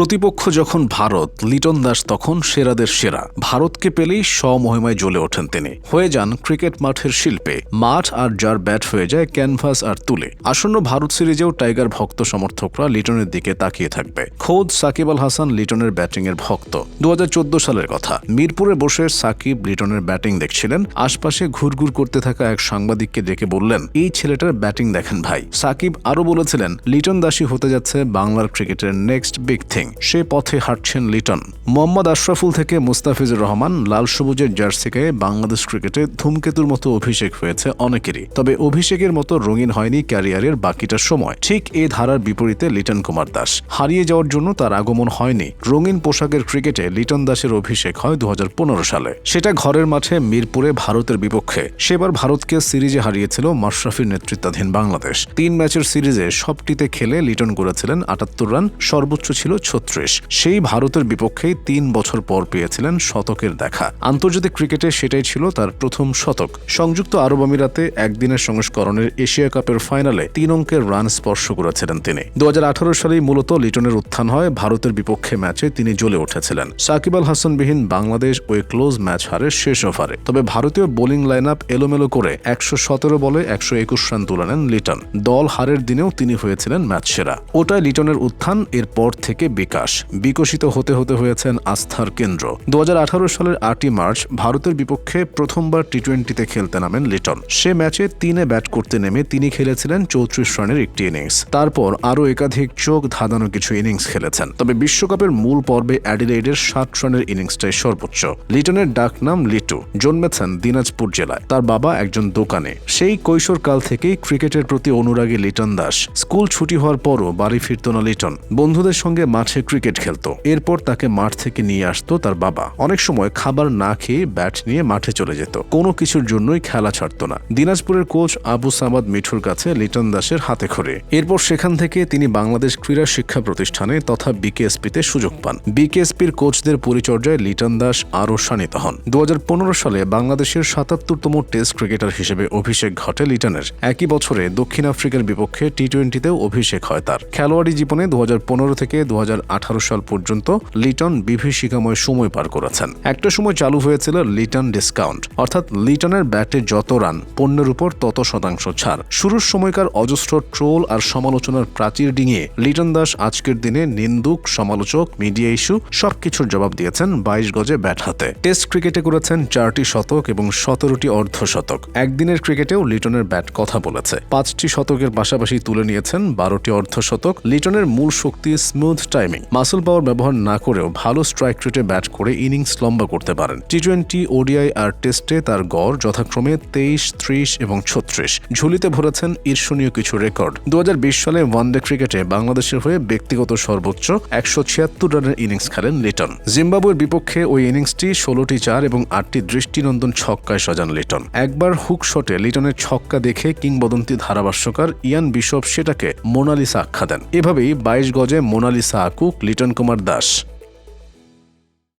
প্রতিপক্ষ যখন ভারত, লিটন দাস তখন সেরাদের সেরা। ভারতকে পেলেই স্বমহিমায় জ্বলে ওঠেন তিনি। হয়ে যান ক্রিকেট মাঠের শিল্পে। মাঠ আর যার ব্যাট হয়ে যায় ক্যানভাস আর তুলে। আসন্ন ভারত সিরিজেও টাইগার ভক্ত সমর্থকরা লিটনের দিকে তাকিয়ে থাকবে। খোদ সাকিব আল হাসান লিটনের ব্যাটিংয়ের ভক্ত। দু হাজার চোদ্দ সালের কথা। মিরপুরে বসে সাকিব লিটনের ব্যাটিং দেখছিলেন। আশপাশে ঘুরঘুর করতে থাকা এক সাংবাদিককে ডেকে বললেন, এই ছেলেটার ব্যাটিং দেখেন ভাই। সাকিব আরও বলেছিলেন, লিটন দাসী হতে যাচ্ছে বাংলার ক্রিকেটের নেক্সট বিগ থিং সে পথে হাঁটছেন লিটন। মোহাম্মদ আশরাফুল থেকে মুস্তাফিজুর রহমান লাল সবুজের জার্সি গায়ে বাংলাদেশ ক্রিকেটে ধূমকেতুর মতো অভিষেক হয়েছে অনেকেরই। তবে অভিষেকের মতো রঙিন হয়নি ক্যারিয়ারের বাকিটা সময়। ঠিক এই ধারার বিপরীতে লিটন কুমার দাস। হারিয়ে যাওয়ার জন্য তার আগমন হয়নি। রঙিন পোশাকের ক্রিকেটে লিটন দাসের অভিষেক হয় দু হাজার পনেরো সালে। সেটা ঘরের মাঠে মিরপুরে ভারতের বিপক্ষে। সেবার ভারতকে সিরিজে হারিয়েছিল মাশরাফির নেতৃত্বাধীন বাংলাদেশ। তিন ম্যাচের সিরিজে সবটিতে খেলে লিটন করেছিলেন আটাত্তর রান, সর্বোচ্চ ছিল সেই ভারতের বিপক্ষেই তিন বছর পর পেয়েছিলেন শতকের দেখা। আন্তর্জাতিক ক্রিকেটে সেটাই ছিল তার প্রথম শতক। সংযুক্ত আরব আমিরাতে একদিনের সংস্করণের এশিয়া কাপের ফাইনালে তিন অঙ্কের রান স্পর্শ করেছিলেন তিনি। দু সালেই মূলত লিটনের উত্থান হয়। ভারতের বিপক্ষে ম্যাচে তিনি জ্বলে উঠেছিলেন। সাকিব আল হাসানবিহীন বাংলাদেশ ওই ক্লোজ ম্যাচ হারে শেষ ওভারে। তবে ভারতীয় বোলিং লাইন আপ এলোমেলো করে একশো সতেরো বলে একশো একুশ রান তুলে নেন লিটন। দল হারের দিনেও তিনি হয়েছিলেন ম্যাচ সেরা ওটাই লিটনের উত্থান। এরপর থেকে বিকাশ। বিকশিত হতে হতে হয়েছেন আস্থার কেন্দ্র। দু সালের আটই মার্চ ভারতের বিপক্ষে প্রথমবার টি টোয়েন্টিতে খেলতে নামেন লিটন। সে ম্যাচে তিনে ব্যাট করতে নেমে তিনি খেলেছিলেন চৌত্রিশ রানের একটি ইনিংস। তারপর আরও একাধিক চোখ ধাঁধানো কিছু ইনিংস খেলেছেন। তবে বিশ্বকাপের মূল পর্বে অ্যাডিলেইডের ষাট রানের ইনিংসটাই সর্বোচ্চ। লিটনের ডাক নাম লিটু। জন্মেছেন দিনাজপুর জেলায়। তার বাবা একজন দোকানে। সেই কৈশোরকাল থেকেই ক্রিকেটের প্রতি অনুরাগী লিটন দাস। স্কুল ছুটি হওয়ার পরও বাড়ি ফিরত না লিটন। বন্ধুদের সঙ্গে মাঠে ক্রিকেট খেলতো। এরপর তাকে মাঠ থেকে নিয়ে আসতো তার বাবা। অনেক সময় খাবার না খেয়ে ব্যাট নিয়ে মাঠে চলে যেত। কোনো কিছুর জন্যই খেলা ছাড়তো না। দিনাজপুরের কোচ আবু সামাদ মিঠুর কাছে লিটন দাসের হাতে খড়ে। এরপর সেখান থেকে তিনি বাংলাদেশ ক্রীড়া শিক্ষা প্রতিষ্ঠানে তথা বিকেএসপিতে সুযোগ পান। বিকেএসপির কোচদের পরিচর্যায় লিটন দাস আরও শানিত হন। দু হাজার পনেরো সালে বাংলাদেশের সাতাত্তরতম টেস্ট ক্রিকেটার হিসেবে অভিষেক ঘটে লিটনের। একই বছরে দক্ষিণ আফ্রিকার বিপক্ষে টি টোয়েন্টিতেও অভিষেক হয় তার। খেলোয়াড়ি জীবনে দু হাজার পনেরো থেকে দু হাজার সাল পর্যন্ত লিটন বিভীষিকাময় সময় পার করেছেন। একটা সময় চালু হয়েছিল লিটন ডিসকাউন্ট, অর্থাৎ লিটনের ব্যাটে যত রান, পণ্যের উপর তত শতাংশ ছাড়। শুরুর সময়কার অজস্র ট্রোল আর সমালোচনার প্রাচীর ডিঙিয়ে লিটন দাস আজকের দিনে নিন্দুক, সমালোচক, মিডিয়া ইস্যু সবকিছুর জবাব দিয়েছেন বাইশ গজে ব্যাট হাতে। টেস্ট ক্রিকেটে করেছেন চারটি শতক এবং সতেরোটি অর্ধশতক। একদিনের ক্রিকেটেও লিটনের ব্যাট কথা বলেছে। পাঁচটি শতকের পাশাপাশি তুলে নিয়েছেন বারোটি অর্ধশতক। লিটনের মূল শক্তি স্মুথ টাইমিং মাসুল পাওয়ার ব্যবহার না করেও ভালো স্ট্রাইক রেটে ব্যাট করে ইনিংস লম্বা করতে পারেন। টি টোয়েন্টি ওডিআই আর টেস্টে তার গড় যথাক্রমে তেইশ, ত্রিশ এবং ছত্রিশ। ঝুলিতে ভরেছেন ঈর্ষণীয় কিছু রেকর্ড দুহাজার বিশ সালে ওয়ানডে ক্রিকেটে বাংলাদেশের হয়ে ব্যক্তিগত সর্বোচ্চ একশো ছিয়াত্তর রানের ইনিংস খেলেন লিটন। জিম্বাবুয়ের বিপক্ষে ওই ইনিংসটি ষোলোটি চার এবং আটটি দৃষ্টিনন্দন ছক্কায় সাজান লিটন। একবার হুক শটে লিটনের ছক্কা দেখে কিংবদন্তি ধারাভাষ্যকার ইয়ান বিশপ সেটাকে মোনালিসা আখ্যা দেন। এভাবেই বাইশ গজে মোনালিসা আকুক লিটন কুমার দাস।